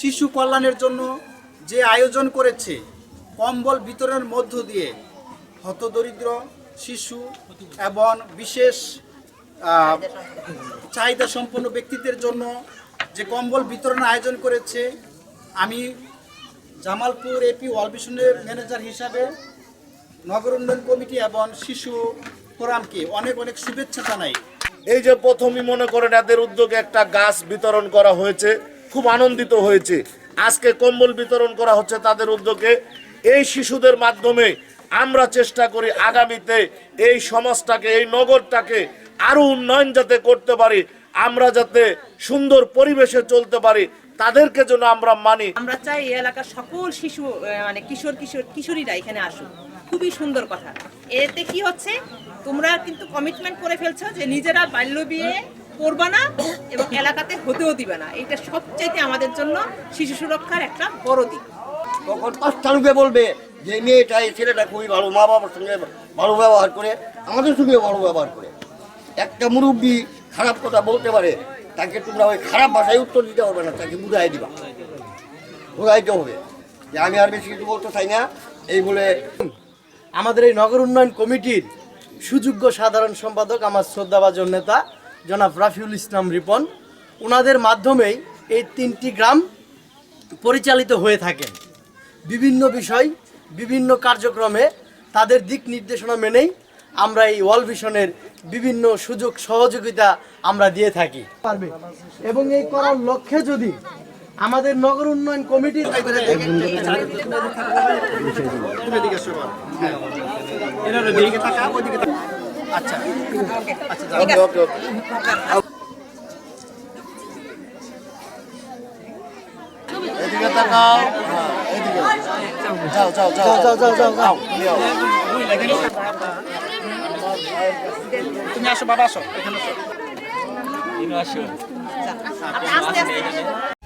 শিশু কল্যাণের জন্য যে আয়োজন করেছে, কম্বল বিতরণের মধ্য দিয়ে হতদরিদ্র শিশু এবং বিশেষ চাহিদা সম্পন্ন ব্যক্তিদের জন্য যে কম্বল বিতরণ আয়োজন করেছে, আমি জামালপুর এপি ওয়ালভিশনের ম্যানেজার হিসাবে নগর উন্নয়ন কমিটি এবং শিশু ফোরামকে অনেক অনেক শুভেচ্ছা জানাই। এই যে প্রথমই মনে করেন, এদের উদ্যোগে একটা গাছ বিতরণ করা হয়েছে। খুব আনন্দিত হয়েছে। আজকে কম্বল বিতরণ করা হচ্ছে তাদের উদ্যোগে। এই শিশুদের মাধ্যমে আমরা চেষ্টা করি আগামীতে এই সমাজটাকে, এই নগরটাকে আরও উন্নয়ন যাতে করতে পারি, আমরা যাতে সুন্দর পরিবেশে চলতে পারি, তাদেরকে যেন আমরা মানি। আমরা চাই এই এলাকার সকল শিশু মানে কিশোর কিশোর, কিশোরীরা এখানে আসুক। খুবই সুন্দর কথা। এতে কি হচ্ছে, তোমরা কিন্তু কমিটমেন্ট করে ফেলছো যে নিজেরা বাল্য বিয়ে করবা না এবং এলাকাতে হতেও দিবে না। এটা সবচাইতে আমাদের জন্য শিশু সুরক্ষার একটা বড় দিক। তখন পাঁচটা বলবে যে মেয়েটা এই ছেলেটা খুবই ভালো মা বাবার সঙ্গে ভালো ব্যবহার করে আমাদের সঙ্গে ভালো ব্যবহার করে। একটা মুরব্বী খারাপ কথা বলতে পারে তাকে তোমরা ওই খারাপ ভাষায় উত্তর দিতে পারবে না তাকে বুঝাই দিবা। বুঝাইতে হবে। যে আমি আর বেশি কিছু বলতে চাই না এই বলে আমাদের এই নগর উন্নয়ন কমিটির সুযোগ্য সাধারণ সম্পাদক আমার শ্রদ্ধাভাজন নেতা জনাব রাফিউল ইসলাম রিপন ওনাদের মাধ্যমেই এই তিনটি গ্রাম পরিচালিত হয়ে থাকে। বিভিন্ন বিষয় বিভিন্ন কার্যক্রমে তাদের দিক নির্দেশনা মেনেই আমরা এই ওয়াল ভিশনের বিভিন্ন সুযোগ সহযোগিতা আমরা দিয়ে থাকি। পারবে। এবং এই করার লক্ষ্যে যদি আমাদের নগর উন্নয়ন কমিটির আচ্ছা। আচ্ছা ওকে ওকে এদিকে তাকাও। এদিকে। যাও যাও যাও যাও যাও যাও। যাও তুমি আসো বাবা আসো। এখানে আসো। আপনি আস্তে আস্তে।